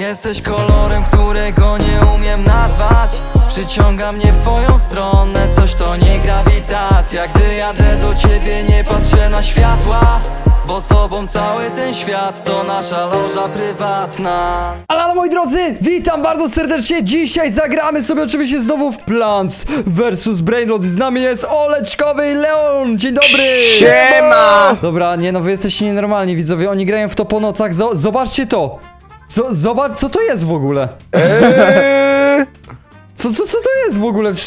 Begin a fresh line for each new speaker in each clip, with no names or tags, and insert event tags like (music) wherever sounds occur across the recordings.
Jesteś kolorem, którego nie umiem nazwać Przyciąga mnie w twoją stronę Coś to nie grawitacja Gdy jadę do ciebie nie patrzę na światła Bo z tobą cały ten świat To nasza loża prywatna
Ale, ale moi drodzy, witam bardzo serdecznie. Dzisiaj zagramy sobie oczywiście znowu w Plants vs Brainrot. Z nami jest Oleczkowy i Leon. Dzień dobry.
Siema!
Dobra, nie no, wy jesteście nienormalni widzowie. Oni grają w to po nocach. Zo- zobaczcie to. Co, zobacz, co to jest w ogóle?
Eee,
Co, co, co to jest w ogóle? To-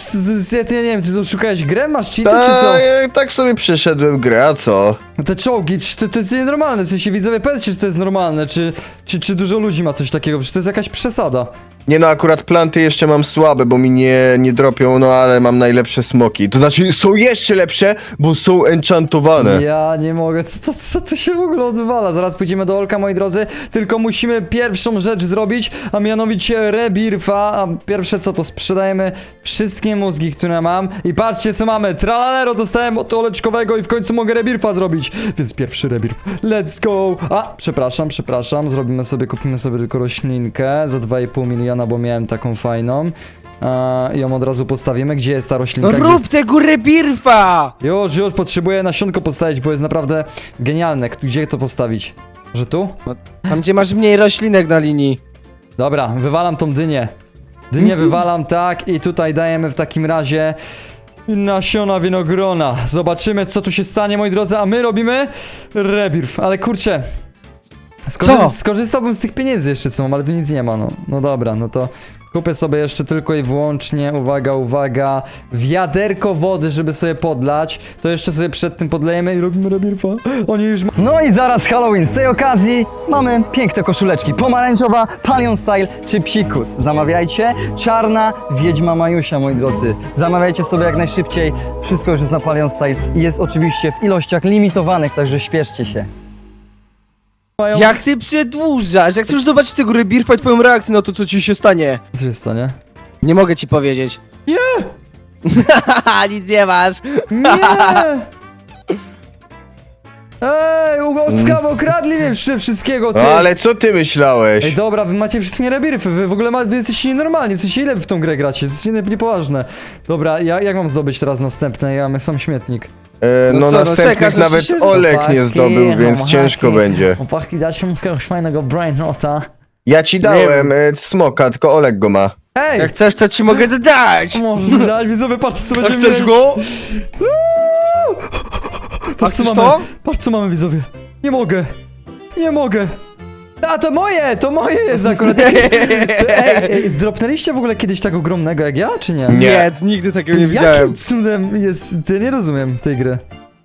to- Ja, to nie wiem, ty tu szukałeś grę, masz cheaty czy co?
ta, ja tak sobie przeszedłem grę, a co?
Te czołgi, przecież to, to jest nienormalne. W sensie widzowie, powiedzcie, czy to jest normalne, czy, czy, czy dużo ludzi ma coś takiego, przecież to jest jakaś przesada.
Nie no, akurat planty jeszcze mam słabe, bo mi nie, nie dropią, no ale mam najlepsze smoki. To znaczy, są jeszcze lepsze, bo są enchantowane.
Ja nie mogę, co, to, co tu się w ogóle odwala? Zaraz pójdziemy do Olka, moi drodzy, tylko musimy pierwszą rzecz zrobić, a mianowicie rebirfa, a pierwsze co to sprzedajemy wszystkie mózgi, które mam. I patrzcie co mamy, tralalero dostałem od Oleczkowego i w końcu mogę rebirfa zrobić, więc pierwszy rebirf, let's go! A, przepraszam, przepraszam, zrobimy sobie, kupimy sobie tylko roślinkę za 2,5 miliona, bo miałem taką fajną. I ją od razu postawimy. Gdzie jest ta
No
roślinka? Gdzie
rób
jest...
tego rebirfa!
Już, już, potrzebuję nasionko postawić, bo jest naprawdę genialne. K- Gdzie to postawić? Że tu?
Tam gdzie masz mniej roślinek na linii.
Dobra, wywalam tą dynię. Dynię (laughs) wywalam tak i tutaj dajemy w takim razie nasiona winogrona. Zobaczymy, co tu się stanie, moi drodzy, a my robimy rebirth. Ale kurczę, skorzy
Co?
skorzystałbym z tych pieniędzy jeszcze, co mam, ale tu nic nie ma, no. No dobra, no to kupię sobie jeszcze tylko i wyłącznie, uwaga, uwaga, wiaderko wody, żeby sobie podlać. To jeszcze sobie przed tym podlejemy i robimy rebirfa. Oni już ma...
No i zaraz Halloween. Z tej okazji mamy piękne koszuleczki. Pomarańczowa, Palion Style czy Psikus. Zamawiajcie. Czarna Wiedźma Majusia, moi drodzy. Zamawiajcie sobie jak najszybciej. Wszystko już jest na Palion Style i jest oczywiście w ilościach limitowanych, także śpieszcie się.
Mają...
Jak ty przedłużasz? Jak chcesz zobaczyć tego rebirfa i twoją reakcję na to, co ci się stanie?
Co się stanie?
Nie mogę ci powiedzieć.
Nie! (laughs)
Nic nie masz.
Nie! Ej, Ugocka, okradli mnie wszy- wszystkiego, ty!
No ale co ty myślałeś?
Ej, dobra, wy macie wszystkie rebirfy, wy w ogóle ma, wy jesteście nienormalni, w sensie ile wy w tą grę gracie, to jest nie- niepoważne. Dobra, ja, jak mam zdobyć teraz następne? Ja mam sam śmietnik.
E,
No
no
co, no
następnych
czekasz, aż
nawet
się-
Olek nie zdobył, więc ciężko będzie.
Chłopaki, dajcie mu jakiegoś fajnego brainrota.
Ja ci dałem e, smoka, tylko Olek go ma.
Ej!
Jak chcesz, to ci mogę dodać.
Możesz mi dać, widzowie, patrz co
A
będziemy
chcesz
mieć.
go?
Patrz co
chcesz
mamy,
to?
patrz co mamy, widzowie. Nie mogę, nie mogę. A, to moje, to moje jest akurat. To, (laughs) ej, ej, zdropnęliście w ogóle kiedyś tak ogromnego jak ja, czy nie?
Nie.
Nie, nigdy takiego nie
Jakim
widziałem.
cudem jest... Ty nie rozumiem tej gry.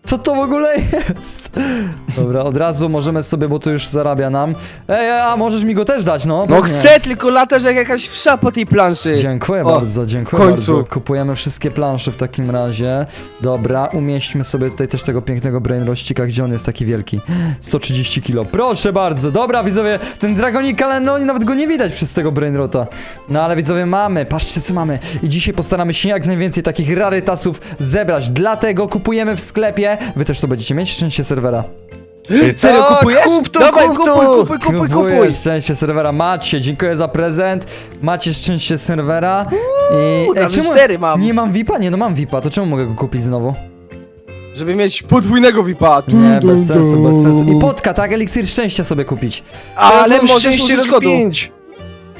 Co to w ogóle jest? Dobra, od razu możemy sobie, bo to już zarabia nam. Ej, a możesz mi go też dać, no?
No
pewnie.
chcę, tylko latasz jak jakaś wsza po tej planszy.
Dziękuję
O,
bardzo, dziękuję
w końcu.
bardzo. Kupujemy wszystkie plansze w takim razie. Dobra, umieśćmy sobie tutaj też tego pięknego brainrościka, gdzie on jest taki wielki. 130 kilo. Proszę bardzo. Dobra, widzowie, ten dragonik, ale no nawet go nie widać przez tego brainrota. No ale widzowie mamy, patrzcie co mamy. I dzisiaj postaramy się jak najwięcej takich rarytasów zebrać. Dlatego kupujemy w sklepie. Wy też to będziecie mieć szczęście serwera. (gasps)
Serio,
Tak,
kupujesz?
kup to,
Dawaj,
kup
kupuj,
to.
kupuj, kupuj, kupuj.
Kupuję szczęście serwera. Macie, dziękuję za prezent. Macie szczęście serwera. I
razy cztery mam.
Nie mam VIPa? Nie, no mam VIPa, to czemu mogę go kupić znowu?
Żeby mieć podwójnego VIPa.
Nie, bez sensu, bez sensu. I potka, tak? Eliksir szczęścia sobie kupić.
Ale
Teraz mam
możesz
szczęście
użyć
pięć.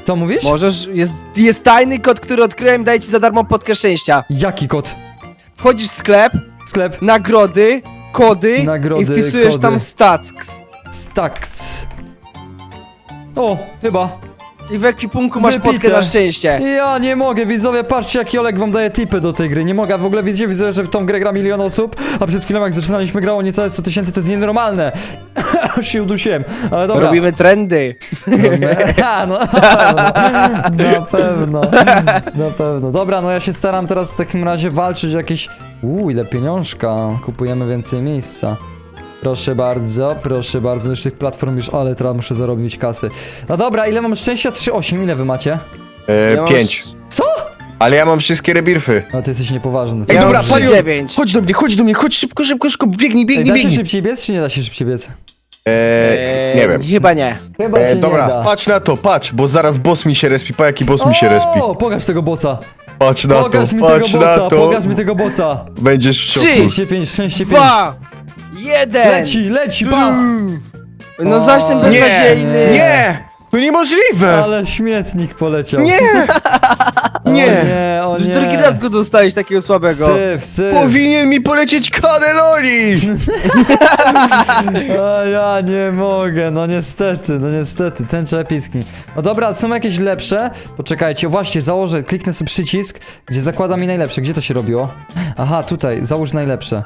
Co mówisz?
Możesz, jest, jest tajny kod, który odkryłem, daje ci za darmo podkę szczęścia.
Jaki kod?
Wchodzisz w sklep,
Sklep
nagrody, kody
Nagrody,
i wpisujesz
kody.
tam stacks.
Stacks. O, chyba.
I w ekwipunku masz
Wypite.
podkę na szczęście.
Ja nie mogę, widzowie, patrzcie jaki Olek wam daje tipy do tej gry. Nie mogę, w ogóle wiecie, widzę, że w tą grę gra milion osób, a przed chwilą jak zaczynaliśmy grało niecałe 100 tysięcy, to jest nienormalne. (laughs) Aż się udusiłem, ale dobra.
Robimy trendy. (laughs) (laughs)
A, no, na pewno, na pewno. Dobra, no ja się staram teraz w takim razie walczyć o jakieś... Uuu, ile pieniążka. Kupujemy więcej miejsca. Proszę bardzo, proszę bardzo. Już tych platform już, ale teraz muszę zarobić kasy. No dobra, ile mam szczęścia? 3,8. Ile wy macie?
E,
Ja mam
pięć.
Co?
Ale ja mam wszystkie rebirfy.
No ty jesteś niepoważny.
Ej,
Ja
dobra,
mam
Palion,
3,9.
chodź do mnie, chodź do mnie, chodź szybko, szybko, szybko, biegnij,
Ej,
biegnij,
da się
biegnij.
szybciej biec, czy nie da się szybciej biec?
Eee, nie wiem.
Chyba nie.
Chyba
E,
się nie
dobra,
da.
patrz na to, patrz, bo zaraz boss mi się respi. Pa jaki boss mi się respi.
O, pokaż tego bossa.
Patrz na
Pokaż
to,
mi
patrz
tego bossa,
na to.
pokaż mi tego bossa.
Będziesz w szoku.
Trzy.
Szczęście 5, szczęście 5.
Dwa! Jeden!
Leci, leci, pa!
No zaś ten beznadziejny.
Nie! Nie! To niemożliwe!
Ale śmietnik poleciał.
Nie!
O
Nie!
nie, o
Już
nie.
drugi raz go dostałeś takiego słabego.
Syf, syf.
Powinien mi polecieć kaneloli! (laughs)
A ja nie mogę, no niestety, no niestety, tęcza epicki. No dobra, są jakieś lepsze? Poczekajcie, właśnie, założę, kliknę sobie przycisk, gdzie zakłada mi najlepsze. Gdzie to się robiło? Aha, tutaj, załóż najlepsze.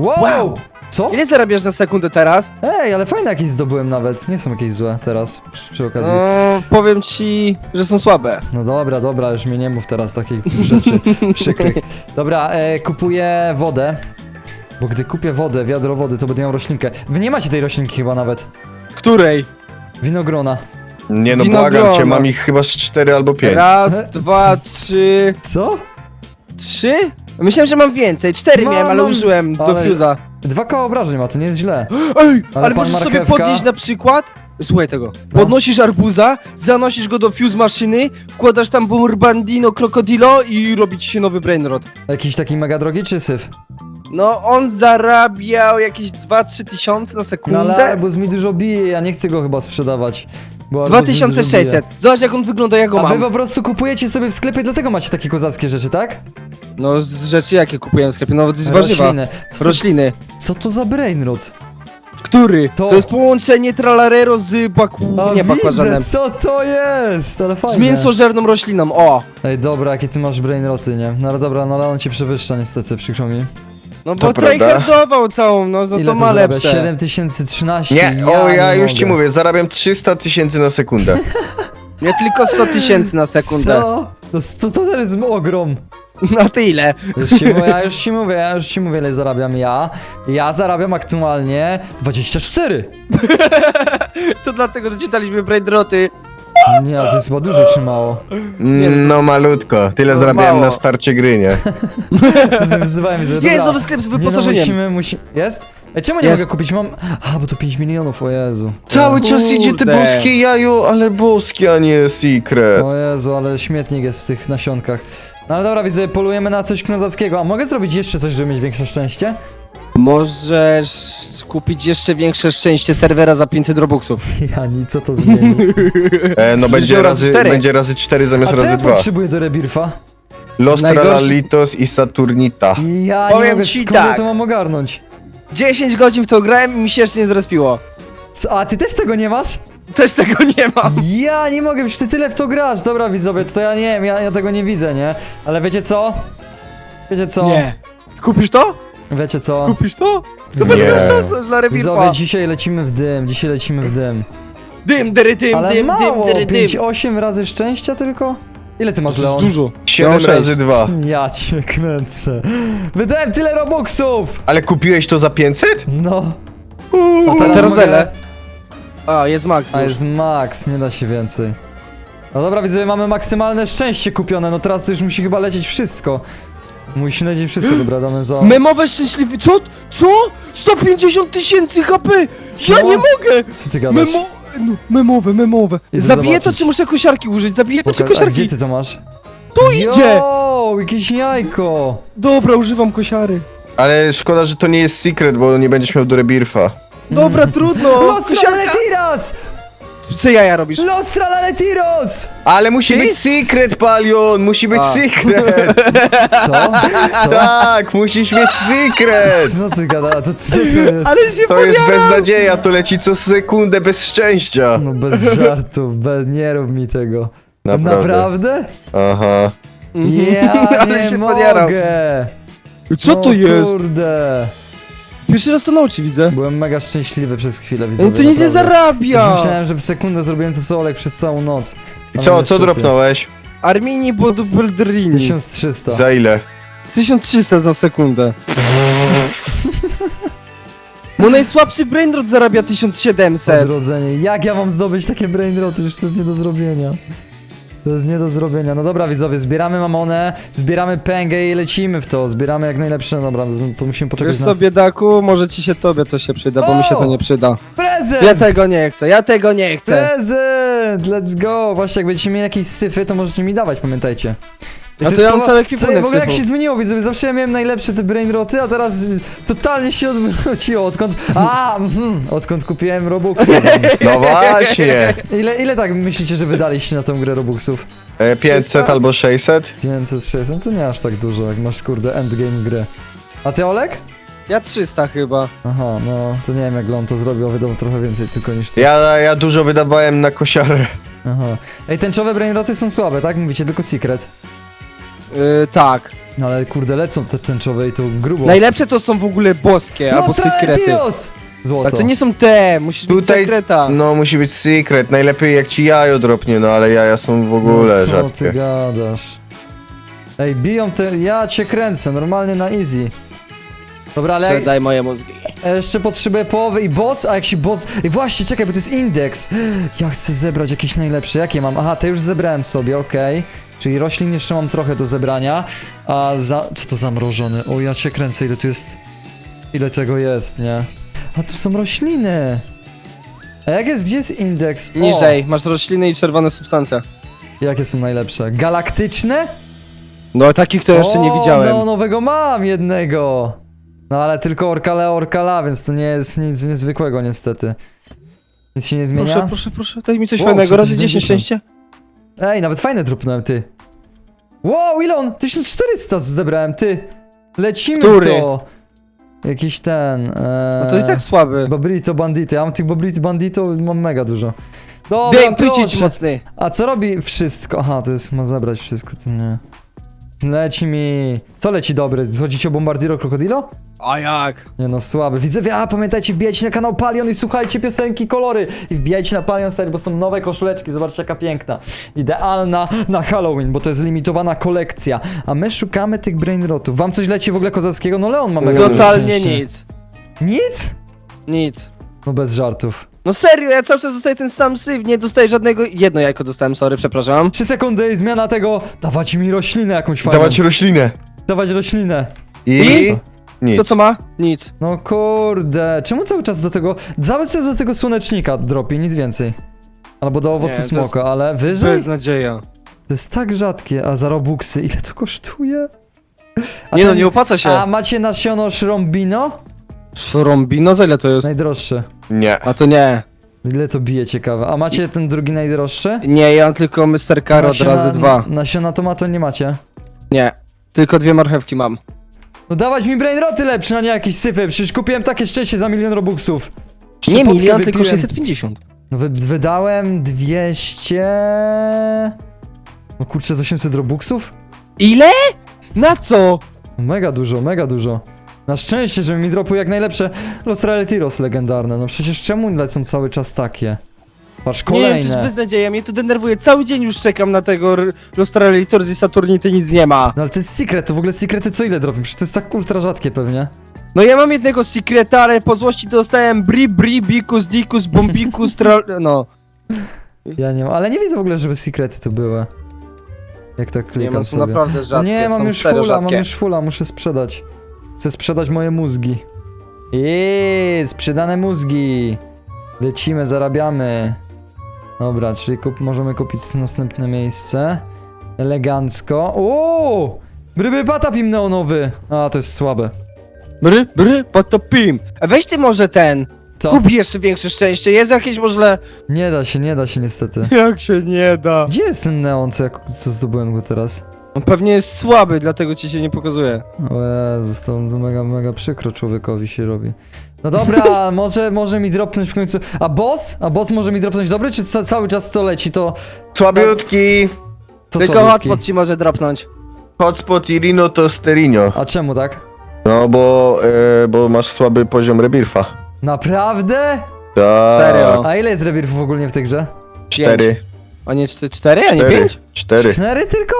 Wow!
Wow.
Co?
Ile zarabiasz za sekundę teraz?
Ej, ale fajne jakieś zdobyłem nawet. Nie są jakieś złe teraz, przy, przy okazji.
No, powiem ci, że są słabe.
No dobra, dobra, już mnie nie mów teraz takich rzeczy (laughs) przykrych. Dobra, e, kupuję wodę. Bo gdy kupię wodę, wiadro wody, to będę miał roślinkę. Wy nie macie tej roślinki chyba nawet.
Której?
Winogrona.
Nie no,
Winogrona.
błagam cię, mam ich chyba z cztery albo pięć.
Raz, dwa, (laughs) trzy,
Co?
trzy? Myślałem, że mam więcej. Cztery
Mam,
miałem, ale
mam.
użyłem do
Ale-
fuse'a.
Dwa koła obrażeń ma, to nie jest źle. (gasps)
Ej,
Ale pan
możesz sobie
marchewka?
podnieść na przykład... Słuchaj tego.
No.
Podnosisz arbuza, zanosisz go do fuse maszyny, wkładasz tam burbandino, krokodilo i robi ci się nowy brainrot.
Jakiś taki mega drogi czy syf?
No, on zarabiał jakieś 2-3 tysiące na
No
sekundę.
ale arbuz mi dużo bije, ja nie chcę go chyba sprzedawać. bo arbuz mi dużo
2600. Zobacz jak on wygląda, ja go.
A wy
mam.
po prostu kupujecie sobie w sklepie, dlatego macie takie kozackie rzeczy, tak?
No, z rzeczy jakie kupuję w sklepie? No, to jest warzywa.
Rośliny. Co to-
Rośliny.
Co to za brainrot?
Który?
To-
To, jest połączenie tralarero z baku...
A
nie bakłażanem.
widzę, co to jest, ale
Z
fajne.
mięsożerną rośliną, o!
Ej, dobra, jakie ty masz brainroty, nie? No ale dobra, no ale on cię przewyższa niestety, przykro mi.
No bo
prawda.
tryhardował całą, no, no
Ile
to
to
ma
zarabia?
lepsze.
7013,
Nie,
ja
o ja
nie
już ci
mogę.
mówię, zarabiam 300 tysięcy na sekundę.
Nie tylko 100 tysięcy na (laughs) sekundę.
Co? No to, to jest ogrom. (laughs)
Na tyle.
Już ci mówię, ja już ci mówię, ja już ci mówię, ile zarabiam ja. Ja zarabiam aktualnie 24. (laughs)
To dlatego, że czytaliśmy braindroty.
Nie, to jest chyba dużo czy mało.
Mm, No malutko, tyle
No,
zarabiałem
mało.
na starcie gry, nie?
Nie.
Jest nowy sklep z
Nie, no,
wyposażeniem.
musimy, musimy... Jest? Ej, czemu nie
Jest.
mogę kupić? Mam... A, bo to 5 milionów, o Jezu.
Cały czas idzie te
Kurde.
boskie jajo, ale boskie, a nie secret.
O Jezu, ale śmietnik jest w tych nasionkach. No ale dobra, widzę, polujemy na coś knozackiego. A mogę zrobić jeszcze coś, żeby mieć większe szczęście?
Możesz kupić jeszcze większe szczęście serwera za 500 robuxów. (laughs)
Jani, co to zmieni?
E, no będzie
razy
razy,
cztery.
będzie razy 4
A
zamiast
co ja
razy 2.
potrzebuję do rebirfa?
Los
Najgorszy-
Tralalitos i Saturnita.
Ja nie
Powiem
mogę,
ci
skąd ja
tak.
to mam ogarnąć?
10 godzin w to grałem i mi się jeszcze nie zrespiło.
Co, a ty też tego nie masz?
Też tego nie mam.
Ja nie mogę, przecież ty tyle w to grasz. Dobra, widzowie, to ja nie wiem, ja, ja tego nie widzę, nie? Ale wiecie co? Wiecie co?
Nie. Kupisz to?
Wiecie co?
Kupisz to? To
Nie.
będzie miał szansę dla
Widzowie, dzisiaj lecimy w dym, dzisiaj lecimy w dym.
Dym, dyry, dym,
Ale
dym,
mało,
dym, dyry,
5,
dym.
8 razy szczęścia tylko? Ile ty masz,
To jest
Leon?
dużo.
7
mam sześć.
razy 2.
Ja cię kręcę. Wydałem tyle robuxów!
Ale kupiłeś to za 500?
No.
Uuu,
A teraz,
teraz
mogę...
A, jest max
A
już.
jest max, nie da się więcej. No dobra, widzę, mamy maksymalne szczęście kupione, no teraz to już musi chyba lecieć wszystko. Musi lecieć wszystko, dobra, damy za...
Memowe szczęśliwy... Co? Co? 150 tysięcy HP! Ja
Co?
nie mogę!
Co ty gadasz?
Memo... No, memowe, memowe.
Idę
Zabiję to,
zobaczyć.
czy muszę kosiarki użyć? Zabiję to, czy
Poka- A
kosiarki?
gdzie ty to masz?
Tu idzie!
Jo, jakieś jajko!
Dobra, używam kosiary.
Ale szkoda, że to nie jest secret, bo nie będziesz miał do rebirfa.
Dobra, trudno.
Los
Kosiarka!
Traletiras!
Co jaja robisz?
Los Traletiros!
Ale musi
Ty?
być secret, Palion! Musi być
A.
secret! (laughs)
Co? (laughs) Co?
tak, musisz mieć secret!
Co ty gada? To co to jest?
Ale się
To jest
podjarał.
beznadzieja, to leci co sekundę bez szczęścia.
No bez (laughs) żartów, be, nie rób mi tego.
Naprawdę.
Naprawdę?
Aha.
Ja
Ale
nie
się
mogę!
podjarał. Co to
O
jest?
kurde!
Pierwszy raz to na oczy widzę.
Byłem mega szczęśliwy przez chwilę, widzę.
No to nic nie zarabia.
Już myślałem, że w sekundę zrobiłem to co Olek przez całą noc.
I
Ale
co, co
niestety.
dropnąłeś?
Armini Bodubeldrini.
1300.
Za ile?
1300 za sekundę. Mój najsłabszy brainrot zarabia 1700.
Odrodzenie. Jak ja mam zdobyć takie brainroty? Już to jest nie do zrobienia. To jest nie do zrobienia. No dobra, widzowie, zbieramy mamonę, zbieramy pęgę i lecimy w to. Zbieramy jak najlepsze. Dobra, z- to musimy poczekać
Wiesz
na...
co, biedaku, może ci się tobie to się przyda, bo mi się to nie przyda.
Prezent!
Ja tego nie chcę, ja tego nie chcę.
Prezent! Let's go! Właśnie, jak będziecie mieli jakieś syfy, to możecie mi dawać, pamiętajcie.
A to
jest
ja mam cały
Co,
ekwipunek
w ogóle jak się zmieniło, widzowie, zawsze ja miałem najlepsze te brainroty, a teraz totalnie się odwróciło, odkąd... A, mhm, odkąd kupiłem Robuxy. (laughs)
No właśnie.
Ile, ile tak myślicie, że wydaliście na tę grę Robuxów?
E, 500 albo 600?
500, 600, to nie aż tak dużo, jak masz, kurde, endgame grę. A ty, Olek?
Ja 300 chyba.
Aha, no, to nie wiem, jak on to zrobił, a wydał trochę więcej tylko niż ty.
Ja, ja dużo wydawałem na kosiarę.
Aha. Ej, tęczowe brainroty są słabe, tak? Mówicie, tylko secret.
Yy, tak.
No ale kurde, lecą te tęczowe i to grubo.
Najlepsze to są w ogóle boskie albo sekrety.
Etios! Złoto.
Ale to nie są te, musisz mieć
Tutaj,
sekreta.
no musi być secret. Najlepiej jak ci jajo dropnie, no ale jaja są w ogóle
no, co ty
rzadkie.
gadasz? Ej, biją te... Ja cię kręcę, normalnie na easy. Dobra, ale
Sprzedaj moje mózgi.
jeszcze potrzebuję połowy i boss, a jak się boss... Ej, właśnie, czekaj, bo to jest indeks. Ja chcę zebrać jakieś najlepsze. Jakie mam? Aha, te już zebrałem sobie, okej. Czyli roślin jeszcze mam trochę do zebrania. A za... Co to zamrożony? O, ja cię kręcę, ile tu jest... Ile tego jest, nie? A tu są rośliny. A jak jest, gdzie jest indeks? O,
Niżej, masz rośliny i czerwone substancje.
jakie są najlepsze? Galaktyczne?
No takich to jeszcze nie
O,
widziałem.
No, nowego mam jednego. No ale tylko Orkala Orkala, więc to nie jest nic niezwykłego niestety. Nic się nie zmienia?
Proszę, proszę, proszę, daj mi coś
Wow,
fajnego, razy
370.
10 szczęście.
Ej, nawet fajne trupnąłem, ty. Wow, ile on? 1400 zebrałem, ty. Lecimy
Który?
w to. Jakiś ten... Ee...
No to jest tak słaby.
Bobrito Bandity, ja mam tych Bobrito Bandito, mam mega dużo. Dobra,
Dej,
proszę.
mocny.
A co robi wszystko? Aha, to jest, ma zabrać wszystko, to nie. Leci mi... Co leci dobre? Chodzicie o Bombardiro Crocodilo?
A jak?
Nie no, słaby. Widzowie, a pamiętajcie, wbijajcie na kanał Palion i słuchajcie piosenki, kolory. I wbijajcie na Palion Style, bo są nowe koszuleczki, zobaczcie jaka piękna. Idealna na Halloween, bo to jest limitowana kolekcja. A my szukamy tych brainrotów. Wam coś leci w ogóle kozackiego? No Leon ma mega dużo
Totalnie nic.
Nic?
Nic.
No bez żartów.
No serio, ja cały czas dostaję ten sam syf, nie dostaję żadnego... Jedno jajko dostałem, sorry, przepraszam.
Trzy sekundy i zmiana tego. Dawać mi roślinę jakąś fajną.
Dawać roślinę.
Dawać roślinę.
I...
I?
Nic.
To co ma? Nic.
No kurde, czemu cały czas do tego. Cały czas do tego słonecznika dropi, nic więcej. Albo do owocu
Nie, to jest-
smoka, ale wyżej?
Beznadzieja.
To jest tak rzadkie, a za robuxy, ile to kosztuje? A
Nie no,
ten-
nie opłaca się.
A macie nasiono szrombino?
Szrombino, za ile to jest?
Najdroższe.
Nie.
A to nie.
Ile to bije ciekawe. A macie ten drugi najdroższy?
Nie, ja mam tylko Mr. Carrot
Nasiona-
razy dwa.
Nasiona tomato nie macie.
Nie. Tylko dwie marchewki mam.
No dawać mi brainroty lepsze, a nie jakieś syfy. Przecież kupiłem takie szczęście za milion robuxów.
Nie
Szczepotkę
milion, tylko
wypiłem.
650.
No wy, wydałem 200... No kurczę, z 800 robuxów?
Ile? Na co?
Mega dużo, mega dużo. Na szczęście, że mi dropują jak najlepsze Los Realtiros legendarne. No przecież czemu lecą cały czas takie? Patrz,
Nie wiem, to jest
kolejne.
beznadzieja, mnie to denerwuje. Cały dzień już czekam na tego R- Lustralator z Saturnity, nic nie ma.
No ale to jest secret, to w ogóle secrety co ile dropią? Przecież to jest tak ultra rzadkie pewnie.
No ja mam jednego secreta, ale po złości dostałem Bri, Bri, Bikus, Dikus, Bombikus, Tral... (laughs) No.
Ja nie mam, ale nie widzę w ogóle, żeby secrety to były. Jak tak
Nie
klikam
mam, są
sobie.
naprawdę
No
rzadkie,
nie, mam już
serio
fulla, mam
rzadkie.
już fulla, muszę sprzedać. Chcę sprzedać moje mózgi. Eee, sprzedane mózgi. Lecimy, zarabiamy. Dobra, czyli kup, możemy kupić następne miejsce. Elegancko. O! Bryby patapim neonowy. A, to jest słabe.
Bry, bry, potopim. A weź ty może ten.
Co?
Kup jeszcze większe szczęście, jest jakieś może...
Nie da się, nie da się niestety. (laughs)
Jak się nie da.
Gdzie jest ten neon, co, ja, co zdobyłem go teraz?
On pewnie jest słaby, dlatego ci się nie pokazuje.
O Jezus, to mega, mega przykro człowiekowi się robi. No dobra, (laughs) może, może mi dropnąć w końcu. A boss? A boss może mi dropnąć dobry, czy ca cały czas to leci? To.
Słabiutki.
to
Tylko
słabiutki?
hotspot ci może dropnąć.
Hotspot i Rino to Sterino.
A czemu tak?
No bo, e, bo masz słaby poziom rebirfa.
Naprawdę?
Tak.
Serio?
A ile jest rebirfów ogólnie w tej grze?
Cztery.
A nie czty- cztery, a nie
Cztery.
pięć?
Cztery.
Cztery tylko?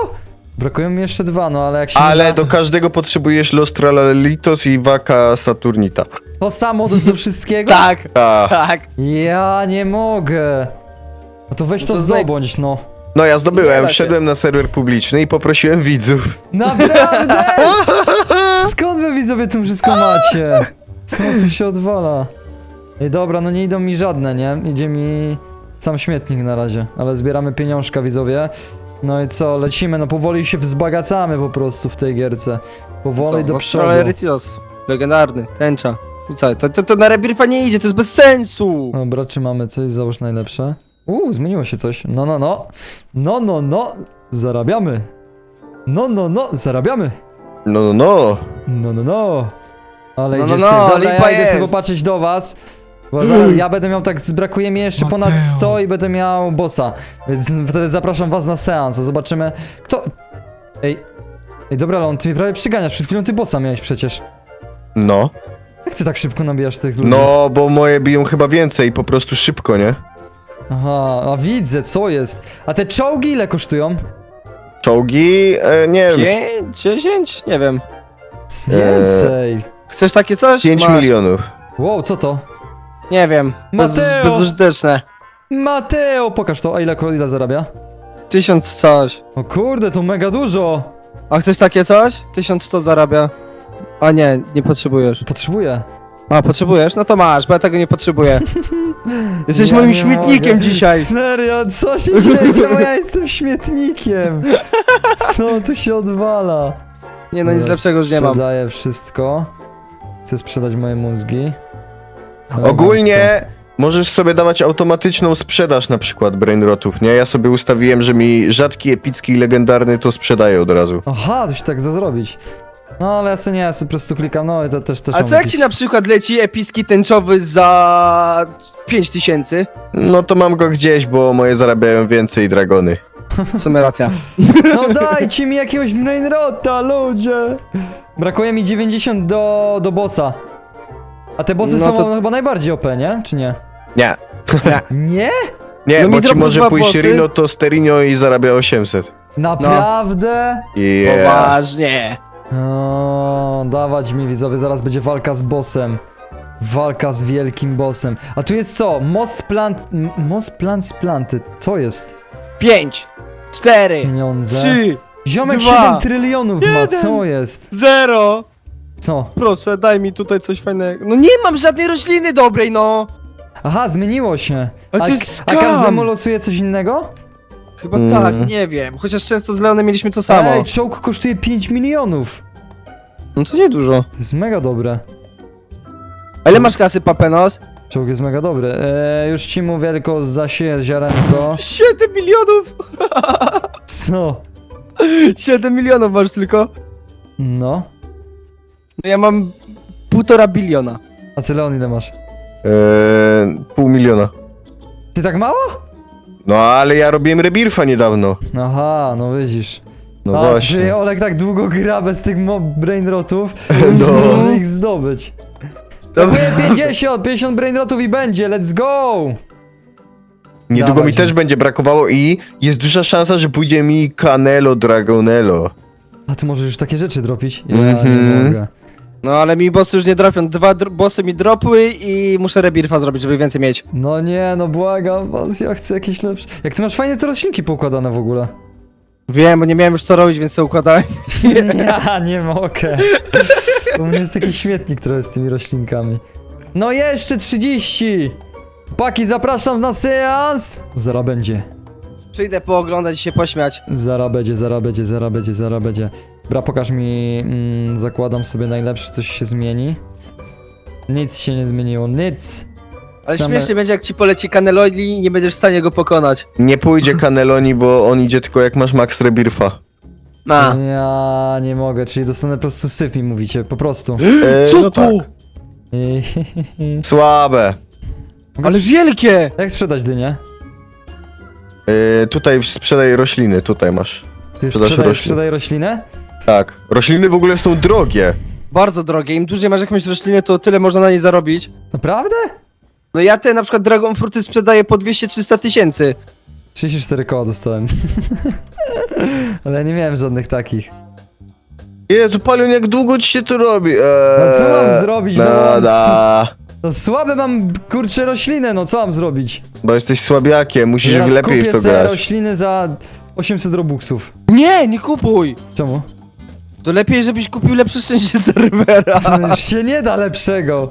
Brakują mi jeszcze dwa, no ale jak się. nie
Ale
da,
do każdego potrzebujesz Lostralalitos i Vaka Saturnita.
To samo do, do wszystkiego? (laughs)
Tak,
A,
tak.
Ja nie mogę. No to weź
No
to,
to
zdobądź, no.
No ja
Nie
zdobyłem,
da się.
wszedłem na serwer publiczny i poprosiłem widzów.
Naprawdę? (laughs) Skąd wy widzowie tu wszystko macie? Co tu się odwala? Ej, dobra, no nie idą mi żadne, nie? Idzie mi sam śmietnik na razie, ale zbieramy pieniążka widzowie. No i co, lecimy, no powoli się wzbagacamy po prostu w tej gierce. Powoli do przodu.
Ale Retilos, legendarny, tęcza. I co, to, to, to na Rebirfa nie idzie, to jest bez sensu!
Dobra, czy mamy coś, załóż najlepsze? Uuu, zmieniło się coś. No, no, no. No, no, no. Zarabiamy. No, no, no, zarabiamy.
No, no, no.
No, no, no. Ale
No,
idzie
no,
syf.
no,
Dobra,
lipa
ja idę sobie
jest.
popatrzeć do was. Bo zaraz, ja będę miał tak, brakuje mi jeszcze ponad
Mateo.
100 i będę miał bossa. Więc wtedy zapraszam was na seans, a zobaczymy kto... Ej, ej dobra Leon, ty mnie prawie przyganiasz, przed chwilą ty bossa miałeś przecież.
No.
Jak ty tak szybko nabijasz tych ludzi?
No, bo moje biją chyba więcej, po prostu szybko, nie?
Aha, a widzę, co jest. A te czołgi ile kosztują?
Czołgi, e, nie wiem,
5, 10? Nie wiem.
Więcej.
Chcesz takie coś?
5
Masz.
milionów.
Wow, co to?
Nie wiem. Bez,
Mateo!
bezużyteczne.
Mateo, pokaż to, a ile, ile zarabia?
Tysiąc coś.
O kurde, to mega dużo.
A chcesz takie coś? 1100 zarabia. A nie, nie potrzebujesz.
Potrzebuję.
A, potrzebujesz? No to masz, bo ja tego nie potrzebuję. (laughs) Jesteś
Ja
moim
nie
śmietnikiem
mogę.
dzisiaj.
Serio, co się (laughs) dzieje? Czemu ja jestem śmietnikiem? Co tu się odwala?
Nie no, nic lepszego już nie mam.
Sprzedaję wszystko. Chcę sprzedać moje mózgi.
Ogólnie możesz sobie dawać automatyczną sprzedaż na przykład brainrotów, nie? Ja sobie ustawiłem, że mi rzadki, epicki i legendarny to sprzedaję od razu.
Aha, to się tak da zrobić. No ale ja sobie nie, ja sobie po prostu klikam, no i to też też
A
mam
co jak
jakiś-
ci na przykład leci epicki tęczowy za 5000?
No to mam go gdzieś, bo moje zarabiają więcej dragony.
W sumie racja. (laughs)
No dajcie mi jakiegoś brainrota, ludzie! Brakuje mi 90 do, do bossa. A te bossy
No
są
to-
chyba najbardziej OP, nie? Czy nie?
Nie. (laughs) (laughs)
Nie?
Nie,
No mi
bo ci może
dwa
pójść
bossy.
Rino to Sterinio i zarabia 800.
Naprawdę?
Yeah.
Poważnie.
O, dawać mi widzowie, zaraz będzie walka z bossem. Walka z wielkim bossem. A tu jest co? Most plant... m- Most plants planted. Co jest?
5, 4,
Pieniądze.
3,
Ziomek
dwa,
7 trylionów ma, co jest?
0.
Co?
Proszę, daj mi tutaj coś fajnego. No nie mam żadnej rośliny dobrej, no.
Aha, zmieniło się.
Ale
a,
to jest
a każdemu losuje coś innego?
Chyba
Mm.
tak, nie wiem. Chociaż często z Leonem mieliśmy to samo.
Ej, czołg kosztuje 5 milionów.
No to niedużo.
To jest mega dobre.
A ile masz kasy, Papenos?
Czołg jest mega dobry. Eee, już ci mówię, tylko zasieję ziarenko.
7 milionów!
Co? (laughs)
7 milionów masz tylko?
No.
No ja mam półtora biliona.
A ty Leon ile masz?
Eee, pół miliona.
Ty tak mało?
No ale ja robiłem rebirfa niedawno.
Aha, no widzisz.
No
A, czyli
właśnie.
Olek tak długo gra bez tych mob brainrotów, (laughs)
No.
że może ich zdobyć. Brakuje 50, 50 brainrotów i będzie, let's go!
Niedługo mi też będzie brakowało i jest duża szansa, że pójdzie mi Canelo Dragonello.
A ty możesz już takie rzeczy dropić? Ja nie
Mhm.
mogę.
No ale mi bossy już nie dropią. Dwa dr- bossy mi dropły i muszę rebirfa zrobić, żeby więcej mieć.
No nie, no błagam was, ja chcę jakieś lepsze... Jak ty masz fajne te roślinki poukładane w ogóle.
Wiem, bo nie miałem już co robić, więc sobie układałem. (laughs)
Ja nie mogę. U mnie jest taki śmietnik trochę z tymi roślinkami. No jeszcze 30! Paki, zapraszam na seans! Zara będzie.
Przyjdę pooglądać i się pośmiać.
Zara będzie, zara będzie, zara będzie, zara będzie. Bra, pokaż mi, mm, zakładam sobie najlepsze, coś się zmieni. Nic się nie zmieniło, nic!
Ale
Same-
śmiesznie będzie, jak ci poleci Caneloli i nie będziesz w stanie go pokonać.
Nie pójdzie (laughs) Caneloni, bo on idzie tylko jak masz max rebirfa.
A.
Ja nie mogę, czyli dostanę po prostu syf mi mówicie, po prostu.
Eee, (gasps)
Co
no
to?
tak. (laughs) Słabe.
Ale wielkie!
Jak sprzedać dynię?
Eee, tutaj sprzedaj rośliny, tutaj masz.
Ty
Sprzedaż
sprzedaj,
roślin.
sprzedaj roślinę?
Tak. Rośliny w ogóle są drogie.
Bardzo drogie. Im dłużej masz jakąś roślinę, to tyle można na niej zarobić.
Naprawdę?
No ja te na przykład Dragon Fruity sprzedaję po 200-300 tysięcy.
34 koła dostałem. (laughs) Ale ja nie miałem żadnych takich.
Jezu, Palion, jak długo ci się to robi? Eee,
No co mam zrobić, no mam
Nada.
No słabe mam, kurczę, rośliny, no co mam zrobić?
Bo jesteś słabiakiem, musisz
Teraz
lepiej
kupię
w to
sobie
grać.
rośliny za 800 robuxów.
Nie, nie kupuj!
Czemu?
To lepiej, żebyś kupił lepsze szczęście (laughs) serwera.
To już się nie da lepszego.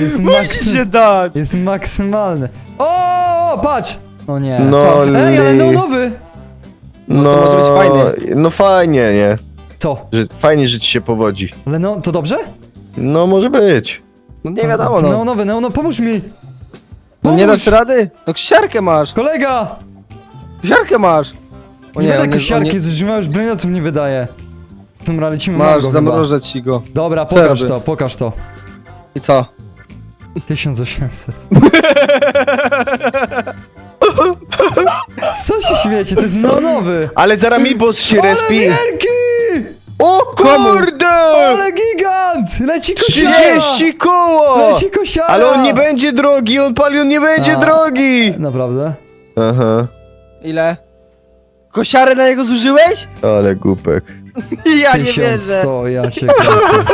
Jest,
Musi
maksy...
się dać!
jest maksymalny. O, patrz! O nie.
No,
Co? Ej, ale
li-
no nowy!
No,
to może być fajne.
No fajnie, nie?
Co?
Że, fajnie, że ci się powodzi.
Ale no, to dobrze?
No może być.
No nie wiadomo,
No
no.
nowy, no, no pomóż mi!
No nie
Pomóż!
dasz rady? No ksiarkę masz!
Kolega!
Ksiarkę masz! O
Nie,
nie,
będę
on jest- on
kosiarki,
nie-
ma już brainotów nie wydaje. Dobra, lecimy
Masz,
mango chyba.
zamrożę ci go.
Dobra,
Co
pokaż
robię?
to, pokaż to.
I co?
1800. (laughs) Co się śmiecie? To jest no nowy!
Ale zaraz mi boss się
Ale
respi.
wielki!
O kurde!
Ale gigant! Leci kosiara!
30 koło!
Leci kosiara!
Ale on nie będzie drogi, on palion nie będzie
A.
drogi!
Naprawdę?
Aha,
Ile? Kosiarę na niego zużyłeś?
ale głupek. (laughs)
Ja nie wierzę.
1100, ja cię kręcę. (laughs)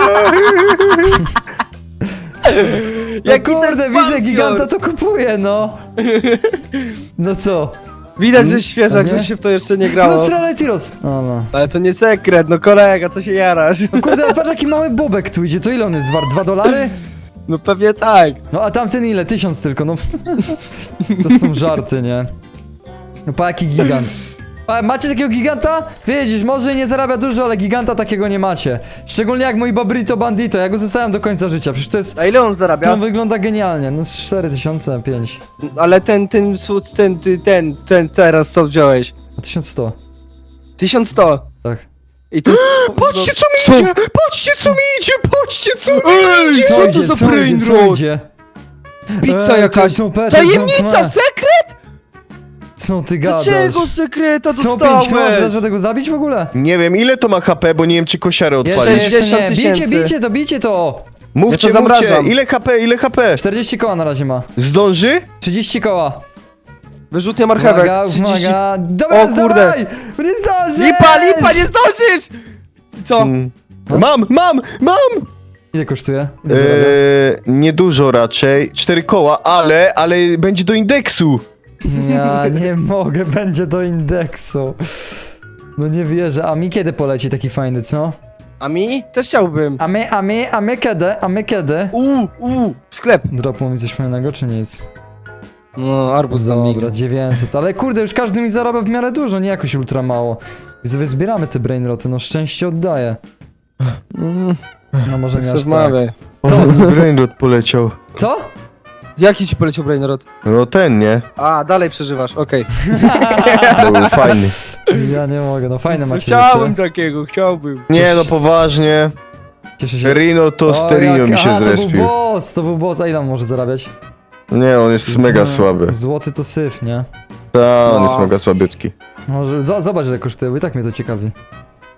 No
Jaki to jest
kurde, widzę giganta, to kupuję, no. (laughs) No co?
Widać, że świeżak,
A nie?
że się w to jeszcze nie
No
grało.
strzelaj Tiros. No, no.
Ale to nie sekret, no kolega, co się jarasz?
No kurde, ale patrz jaki mały bobek tu idzie, to ile on jest wart? 2 dolary?
No pewnie tak.
No a tamten ile? Tysiąc tylko, no. (laughs) To są żarty, nie? No pa jaki gigant. A macie takiego giganta? Widzisz, może nie zarabia dużo, ale giganta takiego nie macie. Szczególnie jak mój Babrito Bandito, ja go zostawiam do końca życia, przecież to jest...
A ile on
To
zarabia?
wygląda genialnie, no z 4000, 5.
Ale ten, ten, ten, ten, ten, ten teraz co wziąłeś?
No 1100,
1100.
tak.
I to jest... (gasps) (gasps)
Patrzcie co mi idzie! Patrzcie co mi idzie! Patrzcie co mi
Ej,
idzie!
co to
idzie,
za
co
brain
co idzie?
Pizza
Ej,
jakaś.
pety,
Tajemnica, sekret?
Co ty gadasz?
Dlaczego sekreta
105 koła,
dostałeś?
dasz tego zabić w ogóle?
Nie wiem ile to ma HP, bo nie wiem czy kosiarę
Jeszcze,
odpalić.
jeszcze nie,
60
bijcie,
tysięcy.
bijcie to, bijcie to!
Mówcie,
Ja to
mówcie,
zamrażam.
ile HP, ile HP?
40 koła na razie ma.
Zdąży?
30 koła.
Wyrzutnia marchewek.
Uwaga,
30...
uwaga. Dobra,
O kurde.
zdawaj! Nie zdążysz!
Lipa, lipa, nie zdążysz! I co?
Mm. Mam, mam, mam!
Ile kosztuje? Ile zarabia?
Eee, niedużo raczej, cztery koła, ale, ale będzie do indeksu.
Ja nie mogę, będzie do indeksu. No nie wierzę. A mi kiedy poleci taki fajny, co?
A mi? Też chciałbym.
A my, a my, a my kiedy? A my kiedy?
Uuu, uuu, sklep.
Dropło mi coś fajnego, czy nic?
No, arbuz za.
Dobra, 900. Ale kurde, już każdy mi zarabia w miarę dużo, nie jakoś ultra mało. Widzowie, zbieramy te brainroty, no szczęście oddaje. No może nie
Tak
aż tak.
Brainrot poleciał.
Co?
Jaki ci poleciał Brainrot?
No ten, nie?
A, dalej przeżywasz, okej.
To (laughs) był fajny.
Ja nie mogę, no fajne macie
Chciałem
rzeczy.
takiego, chciałbym.
Nie no, poważnie.
Cieszę się.
Rino to
O,
Sterino
jak-
mi się
aha, To był
zrespił.
boss, to był boss, a ile on może zarabiać?
Nie, on jest mega
Z-
słaby.
Złoty to syf, nie?
Ta, on
No.
jest mega słabiutki.
Może, z- zobacz ile kosztuje, bo i tak mnie to ciekawi.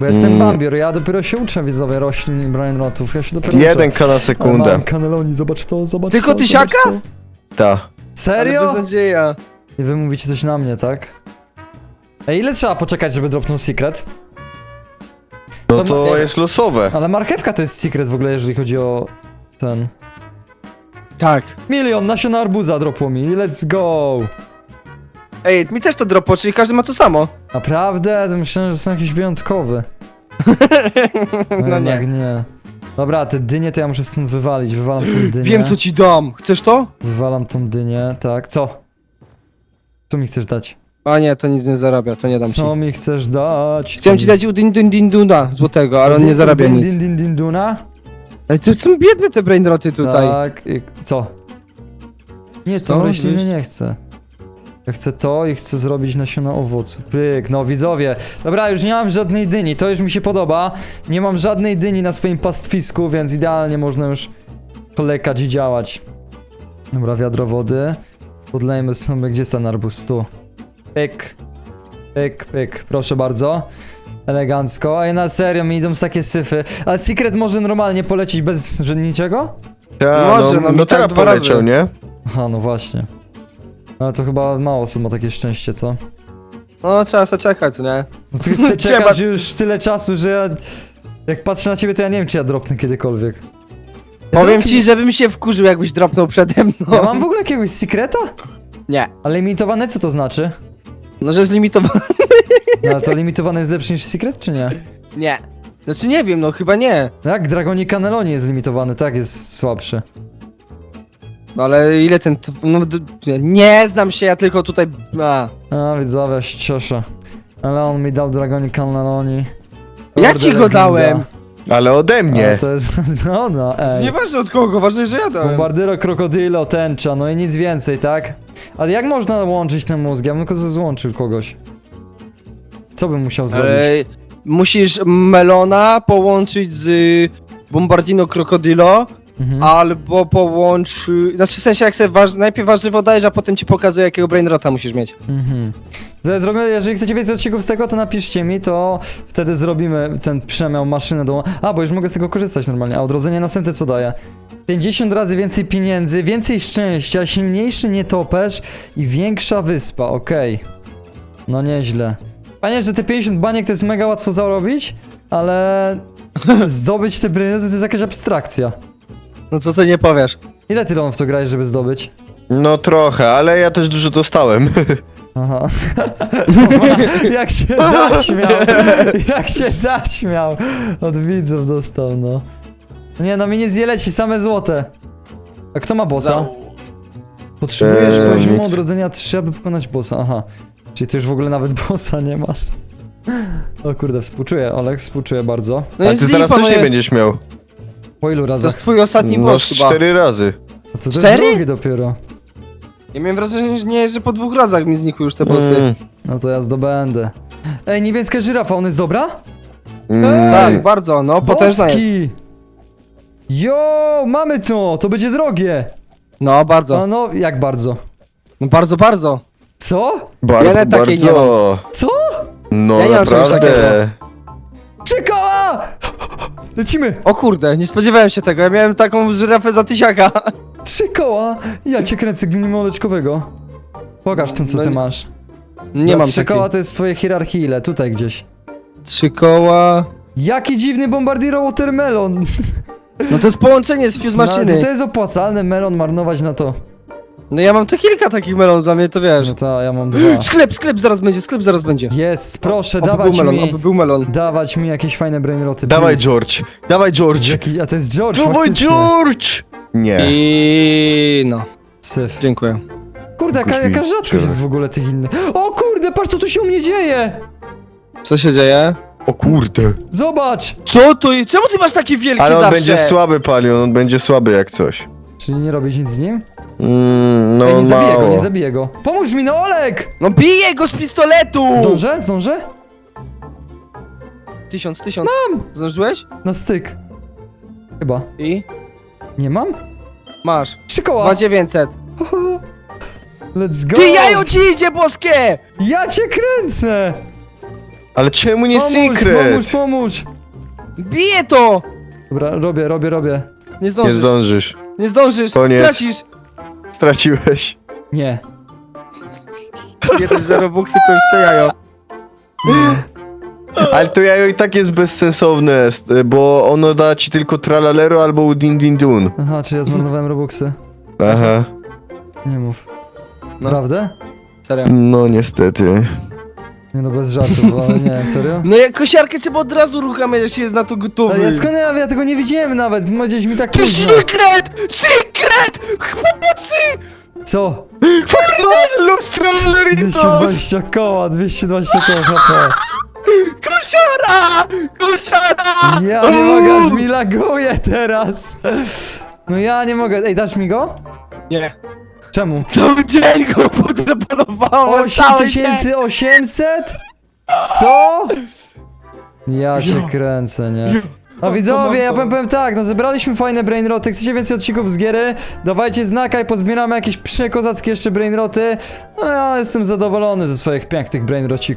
Bo ja jestem
Mm.
Bambior, ja dopiero się uczę widzowie roślin i brainrotów, ja się dopiero
Jeden
uczę.
K na
Ale
sekundę.
Mam kaneloni, zobacz to, zobacz
Tylko
to,
tysiaka?
zobacz to.
Ta.
Ale
Serio?
beznadzieja.
I wy mówicie coś na mnie, tak? Ej, ile trzeba poczekać, żeby dropnął secret?
No
To
jest losowe.
Ale marchewka to jest secret w ogóle, jeżeli chodzi o ten...
Tak.
Milion nasiona arbuza dropło mi, let's go!
Ej, mi też to dropło, czyli każdy ma to samo.
Naprawdę? To myślałem, że są jakieś wyjątkowe. (laughs)
No nie.
jednak nie. Dobra, te dynie to ja muszę stąd wywalić, wywalam tą dynię.
Wiem co ci dam. Chcesz to?
Wywalam tą dynię, tak. Co? Co mi chcesz dać?
A nie, to nic nie zarabia, to nie dam ci.
Co mi chcesz dać?
Chciałem ci dać udin din din duna złotego, ale on
Din-
nie zarabia
din-
nic.
Din, din, din, duna?
Ale to są biedne te brainroty tutaj.
Tak, i co? Nie, to
Co myślisz?
nie chcę. Ja chcę to i chcę zrobić nasiona owocu. Pyk, no widzowie. Dobra, już nie mam żadnej dyni, to już mi się podoba. Nie mam żadnej dyni na swoim pastwisku, więc idealnie można już klekać i działać. Dobra, wiadro wody. Podlejmy sobie, gdzie jest ten arbuz? Tu. Pyk. Pyk, pyk, proszę bardzo. Elegancko. Ej, na serio, mi idą z takie syfy. A Secret może normalnie polecić bez niczego?
Ta,
Może,
no,
no mi
no
tak
teraz
dwa razy.
poleciał, nie?
Aha, no właśnie. Ale to chyba mało osób ma takie szczęście, co?
No trzeba sobie czekać, nie?
No ty, ty (laughs)
Trzeba-
czekasz już tyle czasu, że ja... Jak patrzę na ciebie, to ja nie wiem, czy ja dropnę kiedykolwiek.
Powiem
Drogi-
ci, żebym się wkurzył, jakbyś dropnął przede mną.
Ja mam w ogóle jakiegoś sekreta?
Nie.
A limitowane co to znaczy?
No, że zlimitowany.
No, ale to limitowane jest lepszy niż secret, czy nie?
Nie. Znaczy nie wiem, no chyba nie.
No jak Dragonie Cannelloni jest limitowany, tak jest słabszy.
No ale ile ten... t- No, d- nie znam się, ja tylko tutaj... A.
A, widzowie, ja się cieszę. Ale on mi dał Dragonie Cannelloni.
Ja
Kurde,
ci go
legenda.
dałem.
Ale ode mnie.
Ale to jest... (laughs) No, no, ej.
Nieważne od kogo, ważne, że ja dałem.
Bombardyro, krokodylo, tęcza, no i nic więcej, tak? Ale jak można łączyć ten mózg? Ja bym tylko złączył kogoś. Co bym musiał zrobić?
Ej, musisz melona połączyć z Bombardino Crocodilo,
Mhm.
albo połącz... Znaczy w sensie jak sobie waż... najpierw warzywo dajesz, a potem ci pokazuje jakiego brainrota musisz mieć.
Mhm. Z- Zrobimy, jeżeli chcecie więcej odcinków z tego, to napiszcie mi, to wtedy zrobimy ten przemiał maszynę do... A, bo już mogę z tego korzystać normalnie. A odrodzenie następne co daje? 50 razy więcej pieniędzy, więcej szczęścia, silniejszy nietoperz i większa wyspa, okej. No nieźle. Panie, że te 50 baniek to jest mega łatwo zarobić, ale (laughs) zdobyć te bryny to jest jakaś abstrakcja.
No co ty nie powiesz?
Ile ty w to grałeś, żeby zdobyć?
No trochę, ale ja też dużo dostałem. (laughs)
Aha. (laughs) jak się (laughs) zaśmiał! Jak się zaśmiał! Od widzów dostał, no. Nie, no mi nic nie leci, same złote. A kto ma bossa? Potrzebujesz
Eee,
poziomu
nikt.
odrodzenia 3, aby pokonać bossa. Aha. Czyli ty już w ogóle nawet bossa nie masz. O kurde, współczuję, Olek, współczuję bardzo.
No
A
i
ty zaraz
zlipa,
też nie będziesz miał.
Po ilu
To
razach?
jest twój ostatni
No
boss chyba.
cztery razy.
No to, to jest
cztery?
drugi dopiero.
Ja miałem wrażenie, że nie, że po dwóch razach mi znikły już te bossy.
Mm,
No to ja zdobędę. Ej, niebieska żyrafa, ona jest dobra?
mm.
Tak, bardzo, no potężna jest.
Boski! Jo, mamy to! To będzie drogie!
No, bardzo.
A no, jak bardzo?
No bardzo, bardzo.
Co?
Bardzo,
takiej nie
bardzo.
Co?
No
Ja nie mam czegoś
naprawdę.
Trzy Lecimy!
O kurde, nie spodziewałem się tego, ja miałem taką żyrafę za tysiaka.
Trzy koła! Ja cię kręcę glimoleczkowego. Pokaż ten, co
No
ty
nie-
masz.
Nie
No,
mam
Trzy
takiej.
koła to jest w twojej hierarchii ile? Tutaj gdzieś.
Trzy koła...
Jaki dziwny bombardiro watermelon!
No to jest połączenie z fuse
No,
maszyny.
to, to jest opłacalny melon marnować na to.
No ja mam to kilka takich melonów, dla mnie to wiesz.
No to ja mam dwa. (gasps)
Sklep, sklep zaraz będzie, sklep zaraz będzie.
Jest, proszę,
Oby
dawać
był melon,
mi...
oby był melon.
Dawać mi jakieś fajne brainroty.
Dawaj
please.
George, dawaj George.
Jaki, a to jest George
Dawaj
faktycznie.
George! Nie.
I no,
Syf.
dziękuję.
Kurde, jaka, jaka rzadkość jest w ogóle tych innych. O kurde, patrz co tu się u mnie dzieje!
Co się dzieje?
O kurde.
Zobacz!
Co to jest? Czemu ty masz takie wielkie
Ale on
zawsze?
będzie słaby, Palion, on będzie słaby jak coś.
Czyli nie robisz nic z nim?
Mm, no
Ej, nie zabiję
mało.
go, nie zabiję go. Pomóż mi, no Olek!
No bije go z pistoletu!
Zdążę? Zdążę?
Tysiąc, tysiąc. Mam! Zdążyłeś?
Na styk. Chyba.
I?
Nie mam?
Masz.
Trzy koła.
2900. (laughs)
Let's go!
Ty jajo ci idzie boskie!
Ja cię kręcę!
Ale czemu nie
pomóż,
secret?
pomóż, pomóż!
Bije to!
Dobra, robię, robię, robię.
Nie
Nie
zdążysz.
zdążysz.
Nie zdążysz.
Koniec.
Stracisz.
Straciłeś.
Nie.
Jeden, że robuxy to jeszcze jajo.
Ale to jajo i tak jest bezsensowne, st- bo ono da ci tylko tralalero albo din din dun.
Aha, czy ja zmarnowałem robuxy.
Aha.
Nie mów.
No.
Prawda?
Serio.
No niestety.
Nie no, bez żartów, ale nie, serio?
No jak kosiarkę trzeba od razu uruchamiać, jak się jest na to gotowy.
Ale ja skąd ja, ja tego nie widziałem nawet, gdzieś mi tak
To
późno.
secret! Secret! Pomocy!
Co?
Lux traleritos!
220 koła, 220 koła HP.
Kosiara! Kosiara!
Ja nie mogę, aż mi laguje teraz. No ja nie mogę, ej dasz mi go?
Nie.
Czemu?
Cały dzień go podreparowałem. cały dzień.
8800? Co? Ja cię kręcę, nie? A widzowie, ja powiem, powiem tak, no zebraliśmy fajne brainroty, chcecie więcej odcinków z giery? Dawajcie znaka i pozbieramy jakieś przekozackie jeszcze brainroty. No ja jestem zadowolony ze swoich pięknych brainrocików.